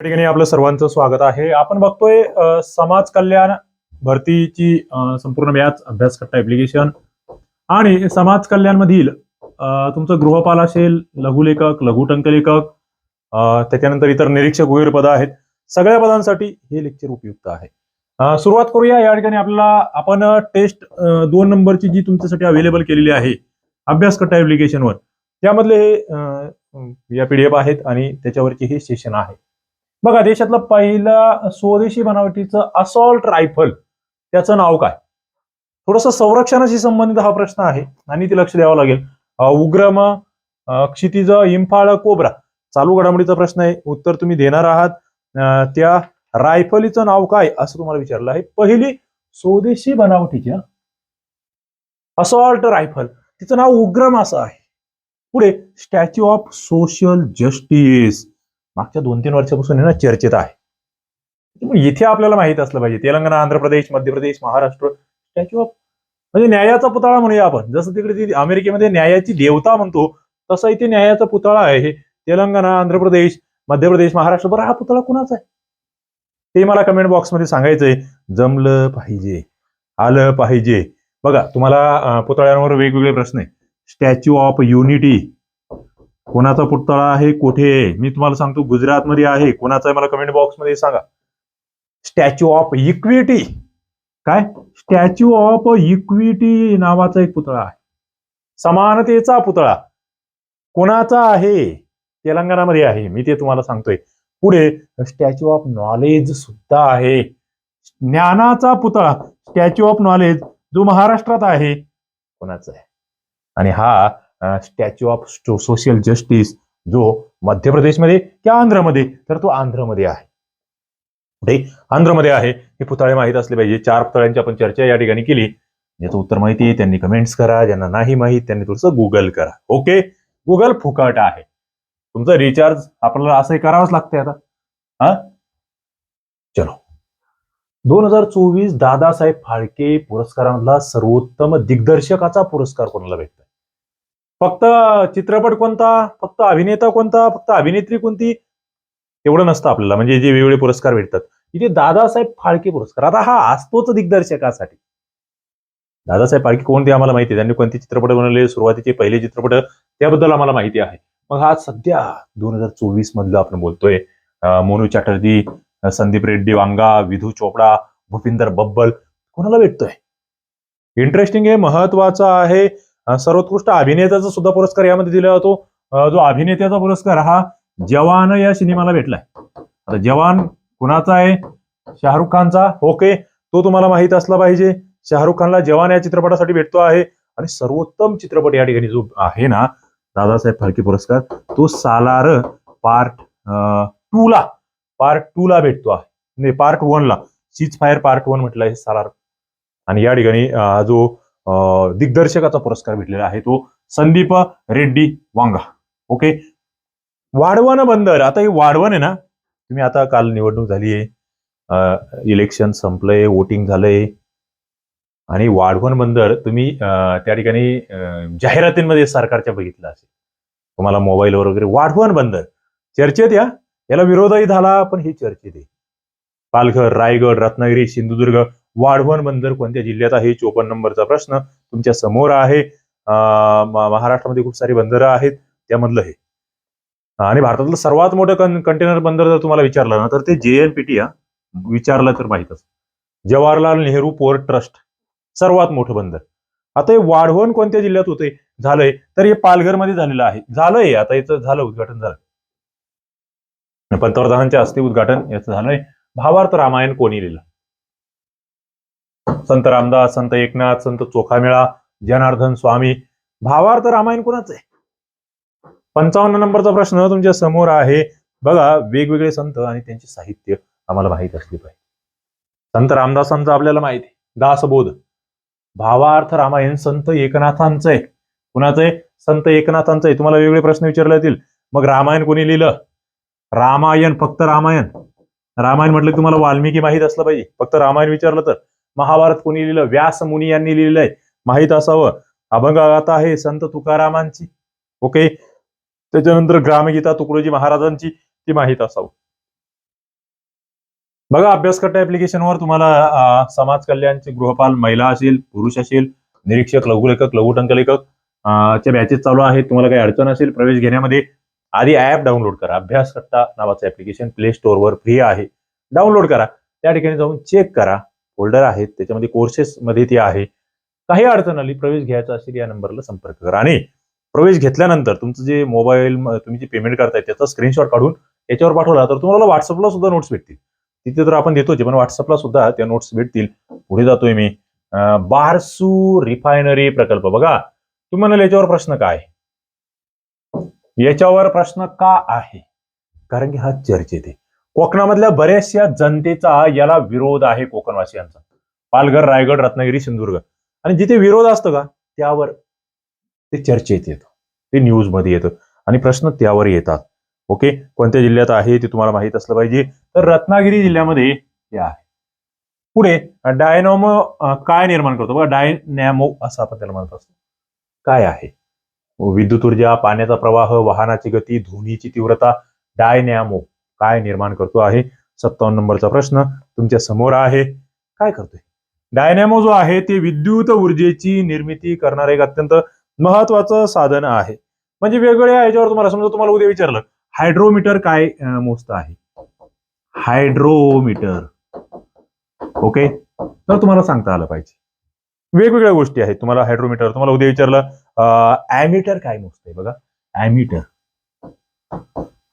या ठिकाणी आपलं सर्वांचं स्वागत आहे. आपण बघतोय समाज कल्याण भरतीची संपूर्ण मॅच अभ्यासकर्ता ऍप्लिकेशन आणि समाज कल्याण मधील तुमचं गृहपाल असेल लघुलेखक लघुटंक लेखक त्याच्यानंतर इतर निरीक्षक वगैरे पदं आहेत. सगळ्या पदांसाठी हे लेक्चर उपयुक्त आहे. सुरुवात करूया. या ठिकाणी आपल्याला आपण टेस्ट दोन नंबरची जी तुमच्यासाठी अवेलेबल केलेली आहे अभ्यासकर्ता ऍप्लिकेशनवर त्यामधले हे या पीडीएफ आहेत आणि त्याच्यावरची हे सेशन आहे. बघा देशातलं पहिलं स्वदेशी बनावटीचं असॉल्ट रायफल त्याचं नाव काय? थोडस संरक्षणाशी संबंधित हा प्रश्न आहे आणि ते लक्ष द्यावं लागेल. उग्रम क्षितिज इम्फाळ कोब्रा चालू घडामोडीचा प्रश्न आहे. उत्तर तुम्ही देणार आहात. त्या रायफलीचं नाव काय? असं तुम्हाला विचारलं आहे. पहिली स्वदेशी बनावटीची असॉल्ट रायफल तिचं नाव उग्रम असं आहे. पुढे स्टॅच्यू ऑफ सोशल जस्टिस. मागच्या दोन तीन वर्षापासून ना चर्चेत आहे. इथे आपल्याला माहीत असलं पाहिजे. तेलंगणा आंध्र प्रदेश मध्य प्रदेश महाराष्ट्र स्टॅच्यू ऑफ म्हणजे न्यायाचा पुतळा म्हणूया आपण. जसं तिकडे अमेरिकेमध्ये न्यायाची देवता म्हणतो तसा इथे न्यायाचा पुतळा आहे. हे तेलंगणा आंध्र प्रदेश मध्य प्रदेश महाराष्ट्र बरं हा पुतळा कुणाचा आहे? ते मला कमेंट बॉक्समध्ये सांगायचंय. जमलं पाहिजे. आलं पाहिजे. बघा तुम्हाला पुतळ्यांवर वेगवेगळे प्रश्न आहे स्टॅच्यू ऑफ युनिटी कोणाचा पुतळा आहे कुठे आहे? मी तुम्हाला सांगतो गुजरातमध्ये आहे. कोणाचा आहे मला कमेंट बॉक्समध्ये सांगा. स्टॅच्यू ऑफ इक्विटी काय? स्टॅच्यू ऑफ इक्विटी नावाचा एक पुतळा आहे. समानतेचा पुतळा. कोणाचा आहे? तेलंगणामध्ये आहे. मी ते तुम्हाला सांगतोय. पुढे स्टॅच्यू ऑफ नॉलेज सुद्धा आहे. ज्ञानाचा पुतळा. स्टॅच्यू ऑफ नॉलेज जो महाराष्ट्रात आहे कोणाचा आहे? आणि हा स्टॅच्यू ऑफ सोशल जस्टिस जो मध्य प्रदेशमध्ये किंवा आंध्रमध्ये तर तो आंध्रमध्ये आहे. कुठे आंध्रमध्ये आहे. हे पुतळे माहीत असले पाहिजे. चार पुतळ्यांची आपण चर्चा या ठिकाणी केली. ज्याचं उत्तर माहिती आहे. त्यांनी कमेंट्स करा. ज्यांना नाही माहीत त्यांनी थोडंसं गुगल करा. ओके गुगल फुकट आहे. तुमचं रिचार्ज आपल्याला असंही करावंच लागतंय आता. हा? चलो. दोन हजार चोवीस दादासाहेब फाळके पुरस्कारामधला सर्वोत्तम दिग्दर्शकाचा पुरस्कार कोणाला भेटतो फक्त चित्रपट कोणता फक्त अभिनेता कोणता फक्त अभिनेत्री कोणती? एवढं नसतं आपल्याला. म्हणजे जे वेगवेगळे पुरस्कार भेटतात. इथे दादासाहेब फाळके पुरस्कार. आता हा असतोच दिग्दर्शकासाठी. दादासाहेब फाळके कोणते आम्हाला माहिती आहे? त्यांनी कोणते चित्रपट बनवले? सुरुवातीचे पहिले चित्रपट त्याबद्दल आम्हाला माहिती आहे. मग हा सध्या दोन हजार चोवीस मधलं आपण बोलतोय. मोनू चॅटर्जी संदीप रेड्डी वांगा विधू चोपडा भूपिंदर बब्बल. कोणाला भेटतोय? इंटरेस्टिंग आहे महत्वाचं आहे. सर्वोत्कृष्ट अभिनेत्याचा सुद्धा पुरस्कार यामध्ये दिला जातो. जो अभिनेत्याचा पुरस्कार हा जवान या सिनेमाला भेटलाय. आता जवान कुणाचा आहे? शाहरुख खानचा? ओके तो तुम्हाला माहीत असला पाहिजे. शाहरुख खानला जवान या चित्रपटासाठी भेटतो आहे. आणि सर्वोत्तम चित्रपट या ठिकाणी जो आहे ना दादासाहेब फाळके पुरस्कार तो सालार पार्ट टू ला पार्ट टू ला भेटतो आहे. पार्ट वन ला सीज फायर पार्ट वन म्हटलं आहे सालार. आणि या ठिकाणी जो दिग्दर्शकाचा पुरस्कार भेटलेला आहे तो संदीप रेड्डी वांगा. ओके वाढवण बंदर. आता हे वाढवण आहे ना तुम्ही आता काल निवडणूक झाली आहे. इलेक्शन संपलंय वोटिंग झालंय. आणि वाढवण बंदर तुम्ही त्या ठिकाणी जाहिरातींमध्ये सरकारच्या बघितलं असेल. तुम्हाला मोबाईलवर वगैरे वाढवण बंदर. चर्चेत या. याला विरोधही झाला पण हे चर्चेत आहे. पालघर रायगड रत्नागिरी सिंधुदुर्ग वाढवण बंदर कोणत्या जिल्ह्यात आहे? चोपन्न नंबरचा प्रश्न तुमच्यासमोर आहे. महाराष्ट्रामध्ये खूप सारी बंदरं आहेत त्यामधलं हे. आणि भारतातलं सर्वात मोठं कं कंटेनर बंदर जर तुम्हाला विचारलं ना तर ते जे एन पी टी विचारलं तर माहीतच. जवाहरलाल नेहरू पोर्ट ट्रस्ट सर्वात मोठं बंदर. आता हे वाढवण कोणत्या जिल्ह्यात होते झालंय. तर हे पालघरमध्ये झालेलं आहे. झालंय. आता याचं झालं उद्घाटन झालं. पंतप्रधानांच्या हस्ते उद्घाटन याचं झालंय. भावार्थ रामायण कोणी लिहिलं? संत रामदास संत एकनाथ संत चोखामेळा जनार्दन स्वामी. भावार्थ रामायण कुणाच आहे? पंचावन्न नंबरचा प्रश्न तुमच्यासमोर आहे. बघा वेगवेगळे संत आणि त्यांचे साहित्य आम्हाला माहीत असले पाहिजे. संत रामदासांचं आपल्याला माहिती आहे. दासबोध. भावार्थ रामायण संत एकनाथांचं आहे. कुणाचं आहे? संत एकनाथांचं आहे. तुम्हाला वेगवेगळे प्रश्न विचारले जातील. मग रामायण कोणी लिहिलं? रामायण फक्त रामायण. रामायण म्हटलं तुम्हाला वाल्मिकी माहीत असलं पाहिजे. फक्त रामायण विचारलं तर. महाभारत कोणी लिहिलं? व्यास मुनी यांनी लिहिलंय माहीत असावं. अभंगगाथा आहे संत तुकारामांची. ओके? त्याच्यानंतर ग्रामगीता तुकडोजी महाराजांची ती माहीत असावं. बघा अभ्यासकर्ता ऍप्लिकेशनवर तुम्हाला समाज कल्याणचे गृहपाल महिला असेल पुरुष असेल निरीक्षक लघुलेखक लघुटंकलेखक अं, चे बॅचेस चालू आहेत. तुम्हाला काही अडचण असेल प्रवेश घेण्यामध्ये आधी ऍप डाउनलोड करा. अभ्यासकर्ता नावाचं ऍप्लिकेशन प्ले स्टोअरवर फ्री आहे. डाउनलोड करा. त्या ठिकाणी जाऊन चेक करा. होल्डर आहेत त्याच्यामध्ये कोर्सेस मध्ये ते आहे. काही अडचण आली प्रवेश घ्यायचा असेल या नंबरला संपर्क करा. आणि प्रवेश घेतल्यानंतर तुमचं जे मोबाईल तुम्ही जे पेमेंट करताय त्याचा स्क्रीनशॉट काढून याच्यावर पाठवला तर तुम्हाला व्हॉट्सअपला सुद्धा नोट्स भेटतील. तिथे तर आपण देतोच पण व्हॉट्सअपला सुद्धा त्या नोट्स भेटतील. पुढे जातोय मी. बारसू रिफायनरी प्रकल्प. बघा तुम्ही म्हणाल याच्यावर प्रश्न काय? याच्यावर प्रश्न का आहे? कारण की हा चर्चेत आहे. कोकणामधल्या बऱ्याचशा जनतेचा याला विरोध आहे कोकणवासियांचा. पालघर रायगड रत्नागिरी सिंधुदुर्ग. आणि जिथे विरोध असतो का त्यावर ते चर्चेत येतं. ते न्यूजमध्ये येतं. आणि प्रश्न त्यावर येतात. ओके? कोणत्या जिल्ह्यात आहे ते तुम्हाला माहीत असलं पाहिजे. तर रत्नागिरी जिल्ह्यामध्ये हे आहे. पुढे डायनॉमो काय निर्माण करतो? बघा डायनॅमो असं आपण त्याला म्हणत असतो. काय आहे? विद्युत ऊर्जा पाण्याचा प्रवाह वाहनाची गती ध्वनीची तीव्रता डायनॅमो. काय निर्माण करतो आहे? सत्तावन्न नंबरचा प्रश्न तुमच्यासमोर आहे. काय करतोय? डायनॅमो जो आहे ते विद्युत ऊर्जेची निर्मिती करणारं एक अत्यंत महत्वाचं साधन आहे. म्हणजे वेगवेगळ्या याच्यावर तुम्हाला समजा तुम्हाला उद्या विचारलं हायड्रोमीटर काय अं, मोजतं आहे? हायड्रोमीटर. ओके? तर तुम्हाला सांगता आलं पाहिजे. वेगवेगळ्या गोष्टी आहेत. तुम्हाला हायड्रोमीटर तुम्हाला उद्या विचारलं ॲमीटर काय मोजतंय बघा? ॲमीटर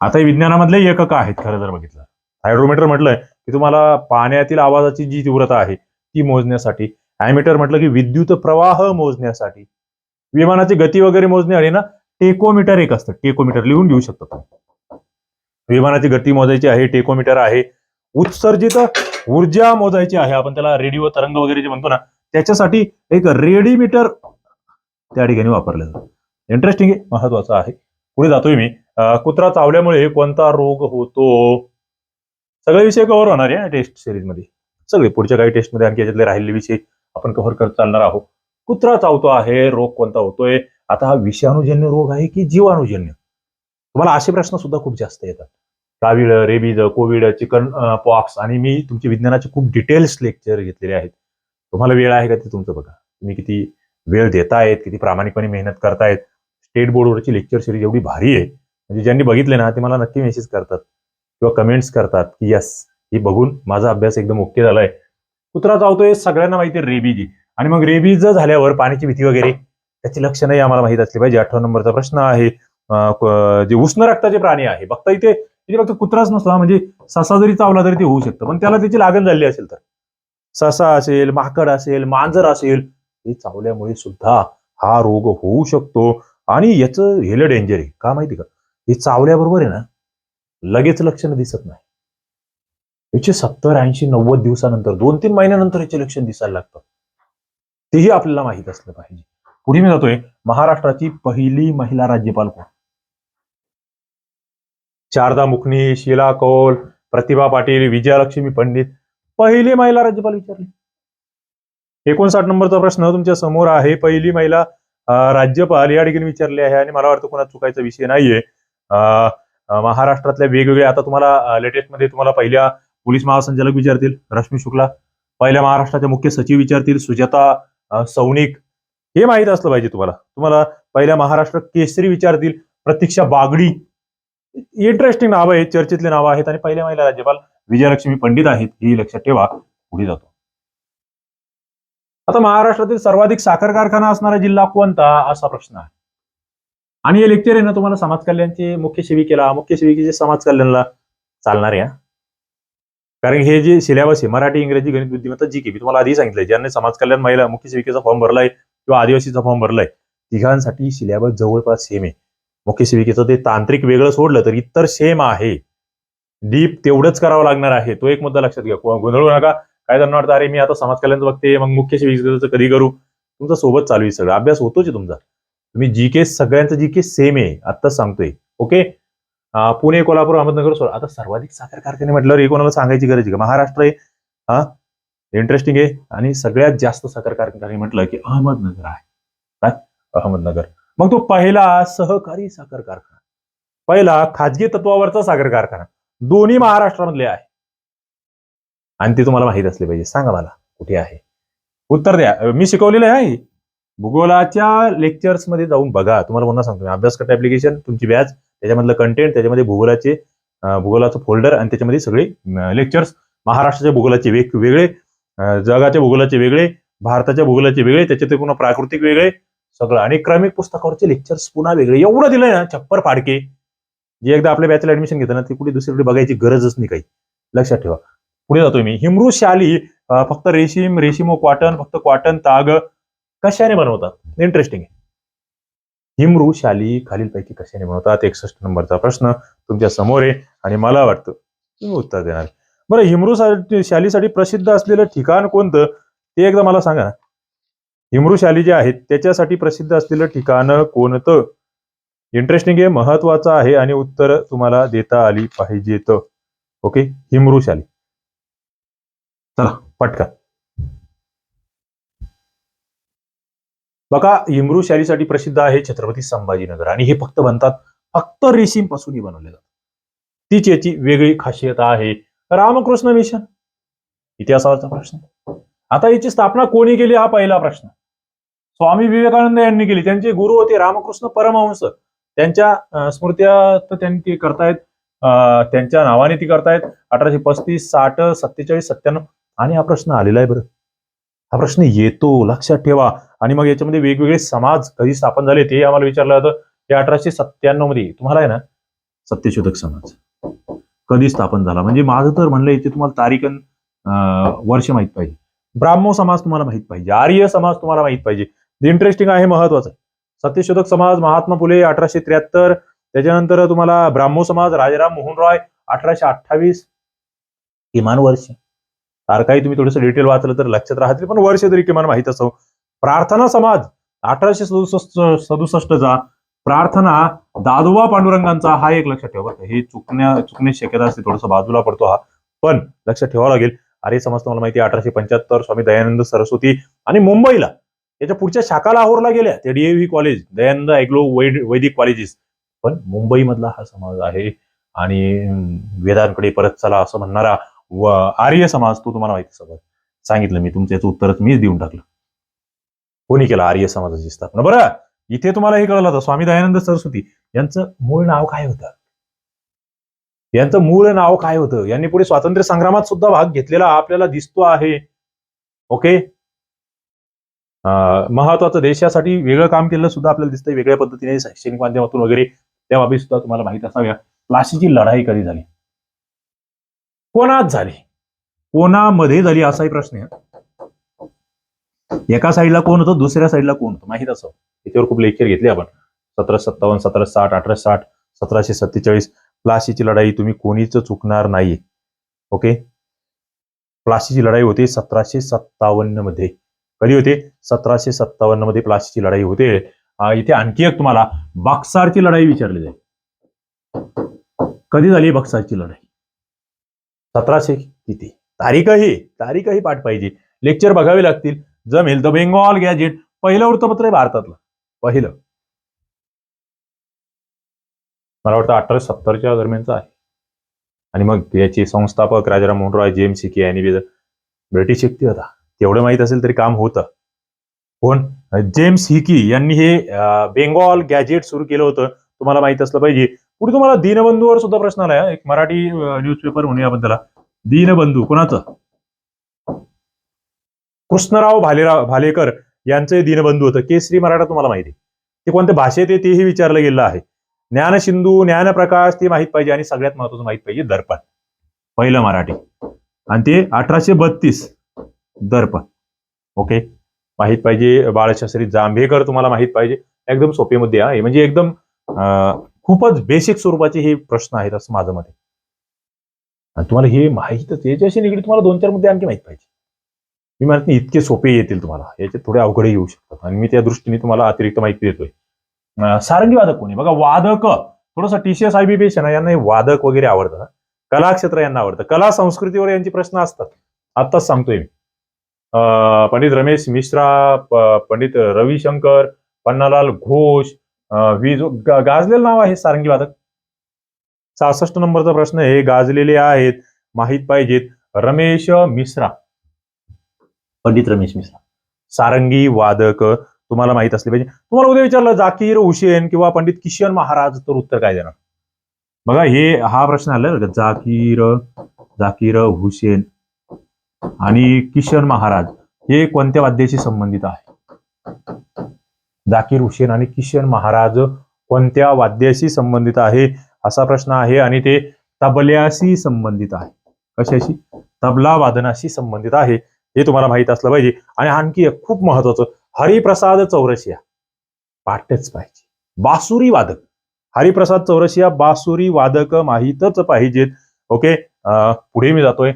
आता हे विज्ञानामधले एकक आहेत खरं जर बघितलं. हायड्रोमीटर म्हटलंय की तुम्हाला पाण्यातील आवाजाची जी तीव्रता आहे ती मोजण्यासाठी. ॲमीटर म्हटलं की विद्युत प्रवाह मोजण्यासाठी. विमानाची गती वगैरे मोजणे आणि ना टेकोमीटर एक असतं. टेकोमीटर लिहून घेऊ शकतो विमानाची गती मोजायची आहे टेकोमीटर आहे. उत्सर्जित ऊर्जा मोजायची आहे. आपण त्याला रेडिओ तरंग वगैरे जे म्हणतो ना त्याच्यासाठी एक रेडिमीटर त्या ठिकाणी वापरलं जातं. इंटरेस्टिंग आहे महत्वाचं आहे. पुढे जातोय मी. कुत्रा चावल्यामुळे कोणता रोग होतो? सगळे विषय कव्हर होणार आहे टेस्ट सिरीजमध्ये सगळे पुढच्या काही टेस्टमध्ये आणखी याच्यातले राहिलेले विषय आपण कव्हर करत चालणार आहोत. कुत्रा चावतो आहे रोग कोणता होतोय? आता हा विषाणूजन्य रोग आहे की जीवाणूजन्य? तुम्हाला असे प्रश्न सुद्धा खूप जास्त येतात. कावीळ रेबीज कोविड चिकन पॉक्स आणि मी तुमचे विज्ञानाचे खूप डिटेल्स लेक्चर घेतलेले आहेत. तुम्हाला वेळ आहे का ते तुमचं बघा. तुम्ही किती वेळ देतायत किती प्रामाणिकपणे मेहनत करतायत. स्टेट बोर्डवरची लेक्चर सिरीज एवढी भारी आहे. म्हणजे ज्यांनी बघितले ना ते मला नक्की मेसेज करतात किंवा कमेंट्स करतात की यस ही बघून माझा अभ्यास एकदम ओके झालाय. कुत्रा चावतोय सगळ्यांना माहिती आहे आणि मग रेबीज झाल्यावर पाण्याची भीती वगैरे त्याची लक्षणंही आम्हाला माहीत असली पाहिजे. अठरा नंबरचा प्रश्न आहे. जे उष्ण रक्ताचे प्राणी आहे. बघता इथे इथे फक्त कुत्राच नसतो म्हणजे ससा जरी चावला तरी ते होऊ शकतं. पण त्याला त्याची लागण झाली असेल तर. ससा असेल माकड असेल मांजर असेल हे चावल्यामुळे सुद्धा हा रोग होऊ शकतो. आणि याचं हेलं डेंजर आहे. का माहिती का? हे चावल्याबरोबर आहे ना लगेच लक्षणं दिसत नाही. याचे सत्तर ऐंशी नव्वद दिवसानंतर दोन तीन महिन्यानंतर याचे लक्षण दिसायला लागतं तेही आपल्याला माहीत असलं पाहिजे. पुढे मी जातोय. महाराष्ट्राची पहिली महिला राज्यपाल कोण? शारदा मुखनी शीला कौल प्रतिभा पाटील विजयालक्ष्मी पंडित पहिली महिला राज्यपाल विचारली. एकोणसाठ नंबरचा प्रश्न तुमच्यासमोर आहे. पहिली महिला राज्यपाल या ठिकाणी विचारले आहे आणि मला वाटतं कोणा चुकायचा विषय नाहीये. अं, महाराष्ट्रातल्या वेगवेगळ्या आता तुम्हाला लेटेस्टमध्ये तुम्हाला पहिल्या पोलीस महासंचालक विचारतील रश्मी शुक्ला. पहिल्या महाराष्ट्राच्या मुख्य सचिव विचारतील सुजाता सौनिक. हे माहीत असलं पाहिजे तुम्हाला. तुम्हाला पहिल्या महाराष्ट्र केसरी विचारतील प्रतीक्षा बागडी. इंटरेस्टिंग नावं आहेत चर्चेतले नावं आहेत आणि पहिल्या महिला राज्यपाल विजयलक्ष्मी पंडित आहेत ही लक्षात ठेवा. पुढे जातो. आता महाराष्ट्रातील सर्वाधिक साखर कारखाना असणारा जिल्हा कोणता असा प्रश्न आहे. आणि हे लेक्चर आहे ना तुम्हाला समाज कल्याणचे मुख्य सेविकेला मुख्य सेविकेचे समाज कल्याणला चालणार आहे कारण हे जे सिलेबस आहे मराठी इंग्रजी गणित बुद्धिमत्ता जी के मी तुम्हाला आधी सांगितलंय ज्यांनी समाज कल्याण महिला मुख्य सेविकेचा फॉर्म भरलाय किंवा आदिवासीचा फॉर्म भरलाय तिघांसाठी सिलेबस जवळपास सेम आहे. मुख्य सेविकेचं ते तांत्रिक वेगळं सोडलं तर इतर सेम आहे. डीप तेवढंच करावं लागणार आहे. तो एक मुद्दा लक्षात घ्या. गोंधळू नका. काय त्यांना वाटतं अरे मी आता समाज कल्याणचं बघते मग मुख्य सेविकेचं कधी करू? तुमचा सोबत चालू आहे सगळं. अभ्यास होतोच आहे तुमचा. तुम्ही जी के सगळ्यांचं जी के सेम आहे आत्ताच सांगतोय. ओके पुणे कोल्हापूर अहमदनगर सोड आता सर्वाधिक साखर कारखाने म्हटल्यावर हे कोणाला सांगायची गरज आहे का? महाराष्ट्र आहे. हा? इंटरेस्टिंग आहे. आणि सगळ्यात जास्त साखर कारखाने म्हटलं की अहमदनगर आहे. काय अहमदनगर. मग तो पहिला सहकारी साखर कारखाना. पहिला खाजगी तत्वावरचा साखर कारखाना. दोन्ही महाराष्ट्रामधले आहे. आणि ते तुम्हाला माहीत असले पाहिजे. सांगा मला कुठे आहे? उत्तर द्या. मी शिकवलेलं आहे भूगोलाच्या लेक्चर्समध्ये जाऊन बघा. तुम्हाला पुन्हा सांगतो मी अभ्यास ऍप्लिकेशन तुमची बॅच त्याच्यामधलं कंटेंट त्याच्यामध्ये भूगोलाचे भूगोलाचं फोल्डर आणि त्याच्यामध्ये सगळे लेक्चर्स महाराष्ट्राच्या भूगोलाचे वेग वेगळे जगाच्या भूगोलाचे वेगळे भारताच्या भूगोलाचे वेगळे त्याच्यात पुन्हा प्राकृतिक वेगळे सगळं. आणि क्रमिक पुस्तकावरचे लेक्चर्स पुन्हा वेगळे. एवढं दिलंय ना छप्पर फाडके. जे एकदा आपल्या बॅचला ऍडमिशन घेतं ना ती कुठे दुसरीकडे बघायची गरजच नाही काही. लक्षात ठेवा. पुढे जातोय मी. हिमरू शाली फक्त रेशीम रेशीम क्वाटन कॉटन फक्त कॉटन ताग कशाने बनवतात? इंटरेस्टिंग आहे. हिमरू शाली खालीलपैकी कशाने बनवतात? एकसष्ट नंबरचा प्रश्न तुमच्यासमोर आहे आणि मला वाटतं तुम्ही उत्तर देणार. बरं हिमरू शालीसाठी प्रसिद्ध असलेलं ठिकाण कोणतं? ते एकदा मला सांगा हिमरू शाली जे आहेत त्याच्यासाठी प्रसिद्ध असलेलं ठिकाण कोणतं? इंटरेस्टिंग आहे महत्वाचं आहे आणि उत्तर तुम्हाला देता आली पाहिजेत. ओके हिमरू शाली. चला पटका बघा हिमरू शालीसाठी प्रसिद्ध आहे छत्रपती संभाजीनगर आणि हे फक्त बनतात फक्त रेशीम पासूनही बनवले जातात. तीच याची वेगळी खासियत आहे. रामकृष्ण मिशन. इतिहासावरचा प्रश्न. आता याची स्थापना कोणी केली? हा पहिला प्रश्न. स्वामी विवेकानंद यांनी केली. त्यांचे गुरु होते रामकृष्ण परमहंस. त्यांच्या स्मृत्या तर त्यांनी ती करतायत. त्यांच्या नावाने ती करतायत. अठराशे पस्तीस साठ सत्तेचाळीस सत्त्याण्णव. आणि हा प्रश्न आलेला आहे बरं. हा प्रश्न येतो लक्षात ठेवा. आणि मग याच्यामध्ये वेगवेगळे समाज कधी स्थापन झाले ते आम्हाला विचारलं जातं. ते अठराशे सत्त्याण्णवमध्ये तुम्हाला आहे ना? सत्यशोधक समाज कधी स्थापन झाला? म्हणजे माझं तर म्हणलं इथे तुम्हाला तारीख वर्ष माहीत पाहिजे. ब्राह्मो समाज तुम्हाला माहीत पाहिजे. आर्य समाज तुम्हाला माहीत पाहिजे. इंटरेस्टिंग आहे महत्वाचं सत्यशोधक समाज महात्मा फुले अठराशे त्र्याहत्तर. त्याच्यानंतर तुम्हाला ब्राह्मो समाज राजाराम मोहन रॉय अठराशे अठ्ठावीस. किमान वर्ष. तारखाही तुम्ही थोडंसं डिटेल वाचलं तर लक्षात राहतील पण वर्ष तरी किमान माहीत असो. प्रार्थना समाज अठराशे सदुसष्ट सदुसष्टचा प्रार्थना दादोबा पांडुरंगांचा हा एक लक्षात ठेवा हे चुकण्या चुकण्याची शक्यता असते थोडंसं बाजूला पडतो हा. पण लक्षात ठेवावं लागेल. अरे समाज तुम्हाला माहिती आहे अठराशे पंच्याहत्तर स्वामी दयानंद सरस्वती आणि मुंबईला. त्याच्या पुढच्या शाखा लाहोरला गेल्या. ते डीएव्ही कॉलेज दयानंद ऐकलो वैदिक कॉलेजेस पण मुंबईमधला हा समाज आहे आणि वेदांकडे परत चला असं म्हणणारा व आर्य समाज तो तुम्हाला माहिती सगळं. सांगितलं मी तुमचं याचं उत्तरच मीच देऊन टाकलं. कोणी केलं? आर्य समाजाची स्थापना. बरं इथे तुम्हाला हे कळलं होतं स्वामी दयानंद सरस्वती यांचं मूळ नाव काय होतं? यांचं मूळ नाव काय होतं? यांनी पुढे स्वातंत्र्य संग्रामात सुद्धा भाग घेतलेला आपल्याला दिसतो आहे. ओके? अं, महत्वाचं देशासाठी वेगळं काम केलं सुद्धा आपल्याला दिसतंय वेगळ्या पद्धतीने शैक्षणिक माध्यमातून वगैरे त्या बाबी सुद्धा तुम्हाला माहीत असाव्या. प्लासीची लढाई कधी झाली? कोणात झाली? कोणामध्ये झाली असाही प्रश्न आहे. एका साईडला कोण होतं दुसऱ्या साईडला कोण होतं? माहीत असं. याच्यावर खूप लेक्चर घेतले आपण. सतराशे सत्तावन्न सतराशे साठ अठराशे साठ सतराशे सत्तेचाळीस. प्लासीची लढाई तुम्ही कोणीच चुकणार नाही ओके? प्लासीची लढाई होती सतराशे सत्तावन्नमध्ये कधी होते? सतराशे सत्तावन्नमध्ये प्लासीची लढाई होते. इथे आणखी एक तुम्हाला बक्सारची लढाई विचारली जाईल. कधी झाली बक्सारची लढाई? सतराशे किती? तारीखही तारीखही पाठ पाहिजे. लेक्चर बघावे लागतील. जमेल. द बेंगॉल गॅजेट पहिलं वृत्तपत्र आहे भारतातलं. पहिलं. मला वाटतं अठराशे सत्तरच्या दरम्यानचं आहे. आणि मग याचे संस्थापक राजाराम मोहन रॉय जेम्स सिकी आणि विद- ब्रिटिश शक्ती होता. तेवढं माहीत असेल तरी काम होतं. कोण? जेम्स हिकी यांनी हे बेंगॉल गॅजेट सुरू केलं होतं. तुम्हाला माहीत असलं पाहिजे. पुढे तुम्हाला दीनबंधूवर सुद्धा प्रश्न आलाय एक मराठी न्यूजपेपर म्हणून याबद्दल. दीनबंधू कोणाचं? कृष्णराव भालेराव भालेकर यांचे दीनबंधू होतं. केसरी मराठा तुम्हाला माहिती ते कोणत्या भाषेत आहे तेही विचारलं गेलं आहे. ज्ञानसिंधू ज्ञानप्रकाश ते माहीत पाहिजे आणि सगळ्यात महत्वाचं माहीत पाहिजे दर्पण. पहिलं मराठी. आणि ते अठराशे बत्तीस दर्पण. ओके? माहीत पाहिजे बाळशास्त्री जांभेकर तुम्हाला माहीत पाहिजे. एकदम सोपे मुद्दे हा म्हणजे एकदम अं, खूपच बेसिक स्वरूपाचे हे प्रश्न आहेत असं माझं मत आहे. आणि तुम्हाला हे माहीतच याच्याशी निगडीत तुम्हाला दोन चार मुद्दे आणखी माहीत पाहिजे. मी म्हणत नाही इतके सोपे येतील तुम्हाला. याचे थोडे अवघडे येऊ शकतात. आणि मी त्या दृष्टीने तुम्हाला अतिरिक्त माहिती देतोय. सारंगी वादक कोणी बघा वादक. थोडंसं टीसीएस आयबी पेश ना यांना वादक वगैरे आवडतं कलाक्षेत्र कला क्षेत्र यांना आवडतं. कला संस्कृतीवर यांचे प्रश्न असतात. आत्ताच सांगतोय मी. अं, पंडित रमेश मिश्रा पंडित रविशंकर पन्नालाल घोष अं, वि जो गा- गाजलेलं नाव आहे सारंगी वादक. सहासष्ट नंबरचा प्रश्न आहे गाजलेले आहेत माहीत पाहिजेत रमेश मिश्रा. पंडित रमेश मिश्रा. सारंगी वादक तुम्हाला माहीत असले पाहिजे. तुम्हाला उद्या विचारलं जाकीर हुसेन किंवा पंडित किशन महाराज तर उत्तर काय देणार? बघा हे हा प्रश्न आला. जाकीर जाकीर हुसेन आणि किशन महाराज हे कोणत्या वाद्याशी संबंधित आहे? जाकीर हुसेन आणि किशन महाराज कोणत्या वाद्याशी संबंधित आहे? असा प्रश्न आहे आणि ते तबल्याशी संबंधित आहे. कशाशी? तबला वादनाशी संबंधित आहे. हे तुम्हाला माहीत असलं पाहिजे. आणि आणखी एक खूप महत्वाचं हरिप्रसाद चौरसिया. पाठच पाहिजे. बासुरी वादक. हरिप्रसाद चौरसिया बासुरी वादक माहीतच पाहिजेत. ओके? पुढे मी जातोय.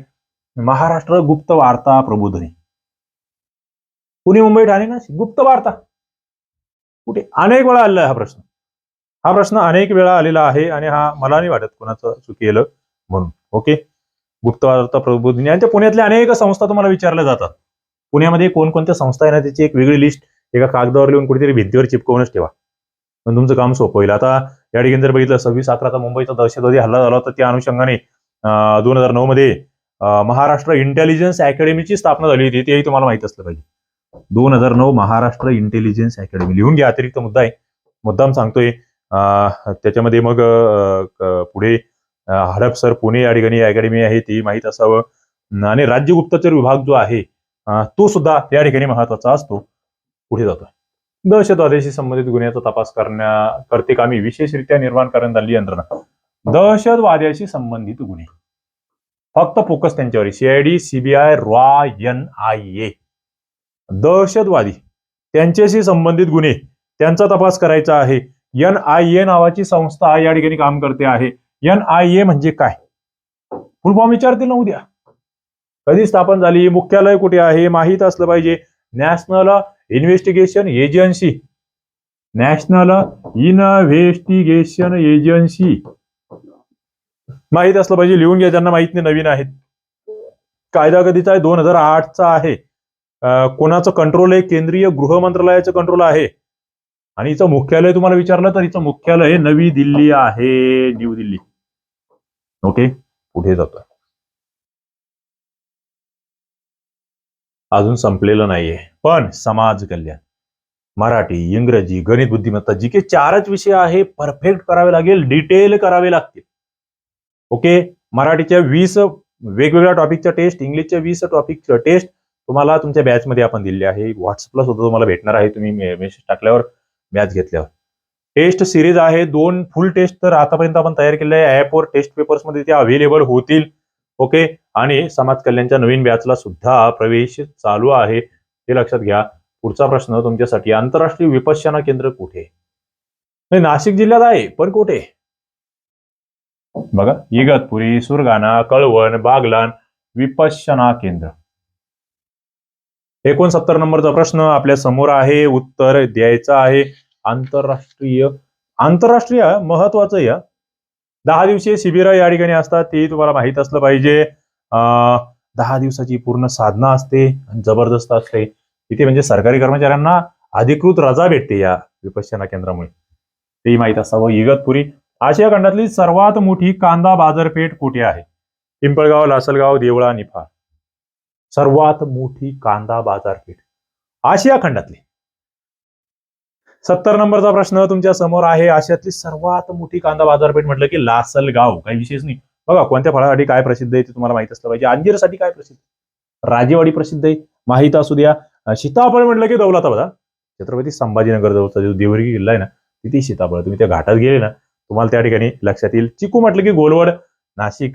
महाराष्ट्र गुप्त वार्ता प्रबोधनी. पुणे मुंबई ठाणे ना गुप्त वार्ता. कुठे? अनेक वेळा आलेला आहे हा प्रश्न. हा प्रश्न अनेक वेळा आलेला आहे आणि हा मला नाही वाटत कोणाचं चुकीलं म्हणून. ओके गुप्त प्रबोधिनी. आणि त्या पुण्यातल्या अनेक संस्था तुम्हाला विचारल्या जातात. पुण्यामध्ये कोणकोणत्या संस्था आहे ना त्याची एक वेगळी लिस्ट एका कागदावर लिहून कुठेतरी भिंतीवर चिपकवूनच ठेवा. पण तुमचं काम सोपं होईल. आता या ठिकाणी जर बघितलं सव्वीस अकराचा मुंबईचा दहशतवादी हल्ला झाला होता. त्या अनुषंगाने दोन हजार नऊ मध्ये महाराष्ट्र इंटेलिजन्स अकॅडमीची स्थापना झाली होती. तेही तुम्हाला माहीत असलं पाहिजे. दोन हजार नऊ महाराष्ट्र इंटेलिजन्स अकॅडमी लिहून घ्या अतिरिक्त मुद्दा आहे. मुद्दाम सांगतोय त्याच्यामध्ये मग पुढे हडप हडपसर पुणे या ठिकाणी अकॅडमी आहे ती माहीत असावं. आणि राज्य गुप्तचर विभाग जो आहे तो सुद्धा या ठिकाणी महत्त्वाचा असतो. पुढे जातोय. दहशतवाद्याशी संबंधित गुन्ह्याचा तपास करण्या करते कामी विशेषरित्या निर्माण करण्यात आली यंत्रणा. दहशतवाद्याशी संबंधित गुन्हे. फक्त फोकस त्यांच्यावर सीआयडी सीबीआय रॉ एन आय ए. दहशतवादी. त्यांच्याशी संबंधित गुन्हे. त्यांचा तपास करायचा आहे. एन आय ए नावाची संस्था या ठिकाणी काम करते आहे. एन आय ए म्हणजे काय? फुल फॉर्म विचारतील ना उद्या. कधी स्थापन झाली? मुख्यालय कुठे आहे? माहीत असलं पाहिजे. National investigation agency national investigation agency माहीत असलं पाहिजे. लिहून घ्या ज्यांना माहीत नाही नवीन आहेत. कायदा कधीचा आहे? दोन हजार आठचा आहे. कोणाचं कंट्रोल आहे केंद्रीय गृह मंत्रालयाचं कंट्रोल आहे? आणि हिचं मुख्यालय तुम्हाला विचारलं तर हिचं मुख्यालय नवी दिल्ली आहे न्यू दिल्ली ओके पुढे जातोय. अजून संपलेलं नाहीये. पण समाज कल्याण मराठी इंग्रजी गणित बुद्धिमत्ता जी के चारच विषय आहे परफेक्ट करावे लागेल डिटेल करावे लागतील. ओके मराठीच्या वीस वेगवेगळ्या टॉपिकच्या टेस्ट इंग्लिशच्या वीस टॉपिकच्या टेस्ट तुम्हाला तुमच्या बॅचमध्ये आपण दिले आहे. व्हॉट्सअपला सुद्धा तुम्हाला भेटणार आहे. तुम्ही मेसेज टाकल्यावर बॅच घेतल्यावर. टेस्ट सिरीज आहे. दोन फुल टेस्ट तर आतापर्यंत आपण तयार केले आहे. ऍपवर टेस्ट पेपर्समध्ये ते अवेलेबल होतील. ओके आणि समाज कल्याणच्या नवीन बॅचला सुद्धा प्रवेश चालू आहे. हे लक्षात घ्या. पुढचा प्रश्न तुमच्यासाठी. आंतरराष्ट्रीय विपश्यना केंद्र कुठे? नाही, नाशिक जिल्ह्यात आहे पण कुठे? बघा इगतपुरी सुरगाणा कळवण बागलान विपश्यना केंद्र. एकोणसत्तर नंबरचा प्रश्न आपल्यासमोर आहे उत्तर द्यायचं आहे. आंतरराष्ट्रीय आंतरराष्ट्रीय महत्वाचं या. दहा दिवसीय शिबिर या ठिकाणी असतात ते तुम्हाला माहीत असलं पाहिजे. अं, दहा दिवसाची पूर्ण साधना असते जबरदस्त असते. तिथे म्हणजे सरकारी कर्मचाऱ्यांना अधिकृत रजा भेटते या विपश्यना केंद्रामुळे. तेही माहीत असावं. इगतपुरी. आशिया खंडातली सर्वात मोठी कांदा बाजारपेठ कुठे आहे? पिंपळगाव लासलगाव देवळा निफाड. सर्वात मोठी कांदा बाजारपेठ. आशिया खंडातली. सत्तर नंबरचा प्रश्न तुमच्यासमोर आहे. आशियातली सर्वात मोठी कांदा बाजारपेठ म्हटलं की लासलगाव. काही विशेष नाही. बघा कोणत्या फळासाठी काय प्रसिद्ध आहे ते तुम्हाला माहीत असलं पाहिजे. अंजीरसाठी काय प्रसिद्ध? राजेवाडी प्रसिद्ध आहे. माहीत असू द्या. सीताफळ म्हटलं की दौलताबाद छत्रपती संभाजीनगर जवळचा जो देवरी किल्ला आहे ना तिथे सीताफळ. तुम्ही त्या घाटात गेले ना तुम्हाला त्या ठिकाणी लक्षात येईल. चिकू म्हटलं की गोलवड. नाशिक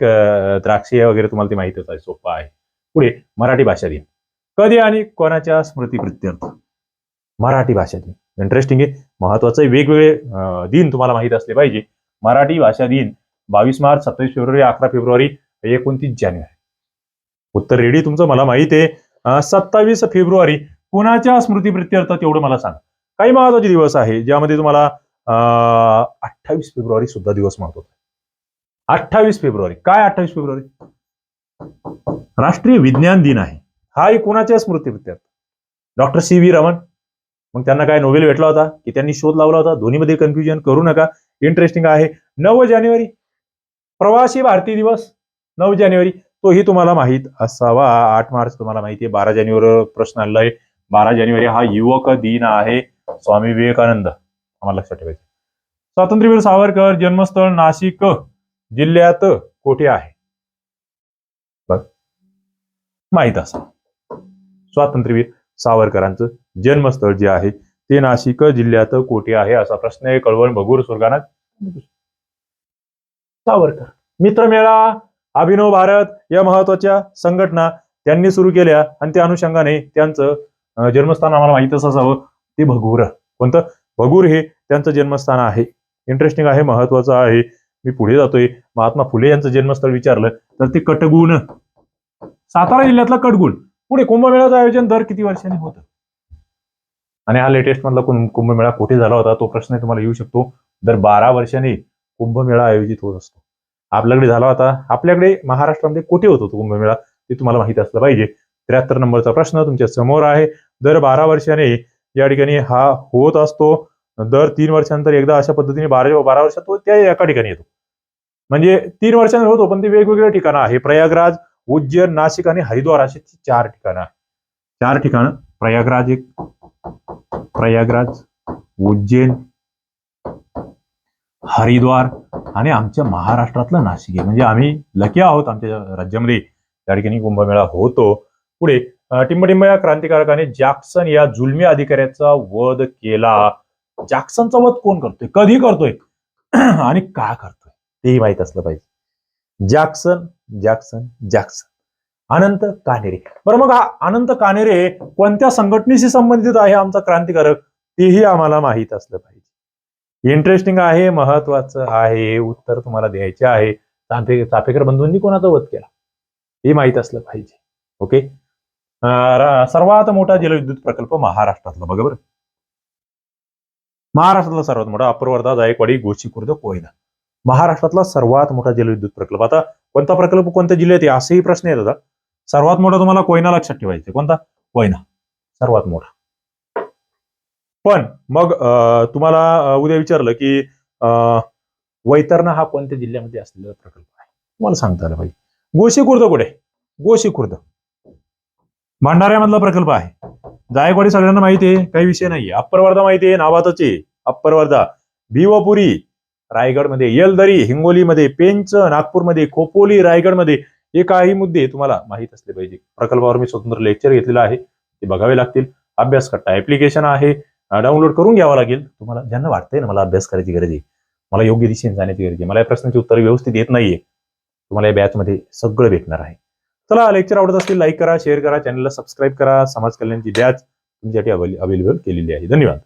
द्राक्षे वगैरे तुम्हाला ते माहितच आहे सोपं आहे. पुढे मराठी भाषा दिन. कधी आणि कोणाच्या स्मृतीप्रित्यर्थ? मराठी भाषा दिन. इंटरेस्टिंग आहे. महत्त्वाचे वेगवेगळे दिन तुम्हाला माहीत असले पाहिजे. मराठी भाषा दिन बावीस मार्च सत्तावीस फेब्रुवारी अकरा फेब्रुवारी एकोणतीस जानेवारी. उत्तर रेडी तुमचं? मला माहीत आहे. सत्तावीस फेब्रुवारी. कुणाच्या स्मृतीप्रित्यर्थ? तेवढं मला सांग. काही महत्त्वाचे दिवस आहे ज्यामध्ये तुम्हाला अठ्ठावीस फेब्रुवारी सुद्धा दिवस महत्त्वाचा अठ्ठावीस फेब्रुवारी. काय अठ्ठावीस फेब्रुवारी? राष्ट्रीय विज्ञान दिन आहे. हा एक कोणाच्या स्मृतीप्रित्यर्थ डॉक्टर सी व्ही रमन मग त्यांना काय नोबेल भेटला होता? की त्यांनी शोध लावला होता? दोन्हीमध्ये कन्फ्युजन करू नका. इंटरेस्टिंग आहे. नऊ जानेवारी. प्रवासी भारतीय दिवस. नऊ जानेवारी. तोही तुम्हाला माहीत असावा. आठ मार्च तुम्हाला माहिती आहे. बारा जानेवारी प्रश्न आलेला आहे बारा जानेवारी हा युवक दिन आहे. स्वामी विवेकानंद. आम्हाला लक्षात ठेवायचं स्वातंत्र्यवीर सावरकर जन्मस्थळ नाशिक जिल्ह्यात कोठे आहे? माहीत असावं स्वातंत्र्यवीर सावरकरांचं जन्मस्थळ जे आहे ते नाशिक जिल्ह्यात कोठे आहे असा प्रश्न आहे कळवण भगूर सुरगाणा सावरकर. मित्रमेळा अभिनव भारत या महत्त्वाच्या संघटना त्यांनी सुरू केल्या आणि त्या अनुषंगाने त्यांचं जन्मस्थान आम्हाला माहितच असावं. ते भगूर. कोणतं? भगूर हे त्यांचं जन्मस्थान आहे. इंटरेस्टिंग आहे महत्वाचं आहे. मी पुढे जातोय. महात्मा फुले यांचं जन्मस्थळ विचारलं तर ते कटगुण. सातारा जिल्ह्यातला कडगुण पुढे कुंभमेळ्याचं आयोजन दर किती वर्षांनी होतं? आणि हा लेटेस्ट मधला कुंभमेळा कुठे झाला होता? तो प्रश्न तुम्हाला येऊ शकतो. दर बारा वर्षांनी कुंभमेळा आयोजित होत असतो. आपल्याकडे झाला होता. आपल्याकडे महाराष्ट्रामध्ये कुठे होतो तो कुंभमेळा? ते तुम्हाला माहिती असलं पाहिजे. त्र्याहत्तर नंबरचा प्रश्न तुमच्यासमोर आहे. दर बारा वर्षाने या ठिकाणी हा होत असतो. दर तीन वर्षानंतर एकदा अशा पद्धतीने बारा बारा वर्षात तो त्या एका ठिकाणी येतो. म्हणजे तीन वर्षांनी होतो पण ते वेगवेगळे ठिकाणं आहे. प्रयागराज उज्जैन नाशिक आणि हरिद्वार अशी चार ठिकाणं चार ठिकाणं. प्रयागराज एक. प्रयागराज उज्जैन हरिद्वार आणि आमच्या महाराष्ट्रातलं नाशिक आहे. म्हणजे आम्ही लकी आहोत आमच्या राज्यामध्ये. त्या ठिकाणी कुंभमेळा होतो. पुढे टिंबटिंब या क्रांतिकारकाने जॅक्सन या जुलमी अधिकाऱ्याचा वध केला. जॅक्सनचा वध कोण करतोय? कधी करतोय? आणि का करतोय? तेही माहीत असलं पाहिजे. Jackson Jackson Jackson. Anant Kanere. बरं मग हा अनंत कानेरे कोणत्या संघटनेशी संबंधित आहे आमचा क्रांतिकारक? तेही आम्हाला माहीत असलं पाहिजे. इंटरेस्टिंग आहे महत्वाचं आहे उत्तर तुम्हाला द्यायचे आहे. चाफे चाफेकर बंधूंनी कोणाचा वध केला? हे माहीत असलं पाहिजे. ओके सर्वात मोठा जलविद्युत प्रकल्प महाराष्ट्रातला. बघा बरं. महाराष्ट्रातला सर्वात मोठा अप्पर वर्धा जायकवाडी गोशीखुर्द कोयना. महाराष्ट्रातला सर्वात मोठा जलविद्युत प्रकल्प. आता कोणता प्रकल्प कोणत्या जिल्ह्यात आहे? असेही प्रश्न येतात सर्वात मोठा तुम्हाला कोयना लक्षात ठेवायचा कोणता? कोयना. सर्वात मोठा. पण मग अं, तुम्हाला उद्या विचारलं की अं, वैतरणा हा कोणत्या जिल्ह्यामध्ये असलेला प्रकल्प आहे? तुम्हाला सांगता आलं पाहिजे. गोशीखुर्द कुठे? गोशीखुर्द. भंडाऱ्यामधला प्रकल्प आहे. जायकवाडी सगळ्यांना माहिती आहे काही विषय नाहीये. अप्पर वर्धा माहिती आहे नावातच आहे. अप्पर वर्धा भिवपुरी. रायगडमध्ये येलदरी हिंगोलीमध्ये पेंच नागपूरमध्ये खोपोली रायगडमध्ये हे काही मुद्दे तुम्हाला माहीत असले पाहिजे. प्रकल्पावर मी स्वतंत्र लेक्चर घेतलेलं आहे ते बघावे लागतील. अभ्यास करता ऍप्लिकेशन आहे डाउनलोड करून घ्यावं लागेल. तुम्हाला ज्यांना वाटतंय ना मला अभ्यास करायची गरज आहे मला योग्य दिशेने जाण्याची गरज आहे मला या प्रश्नाची उत्तर व्यवस्थित येत नाहीये तुम्हाला या बॅचमध्ये सगळं भेटणार आहे. चला लेक्चर आवडत असतील लाईक करा शेअर करा चॅनलला सबस्क्राईब करा. समाज कल्याणची बॅच तुमच्यासाठी अवेलेबल केलेली आहे. धन्यवाद.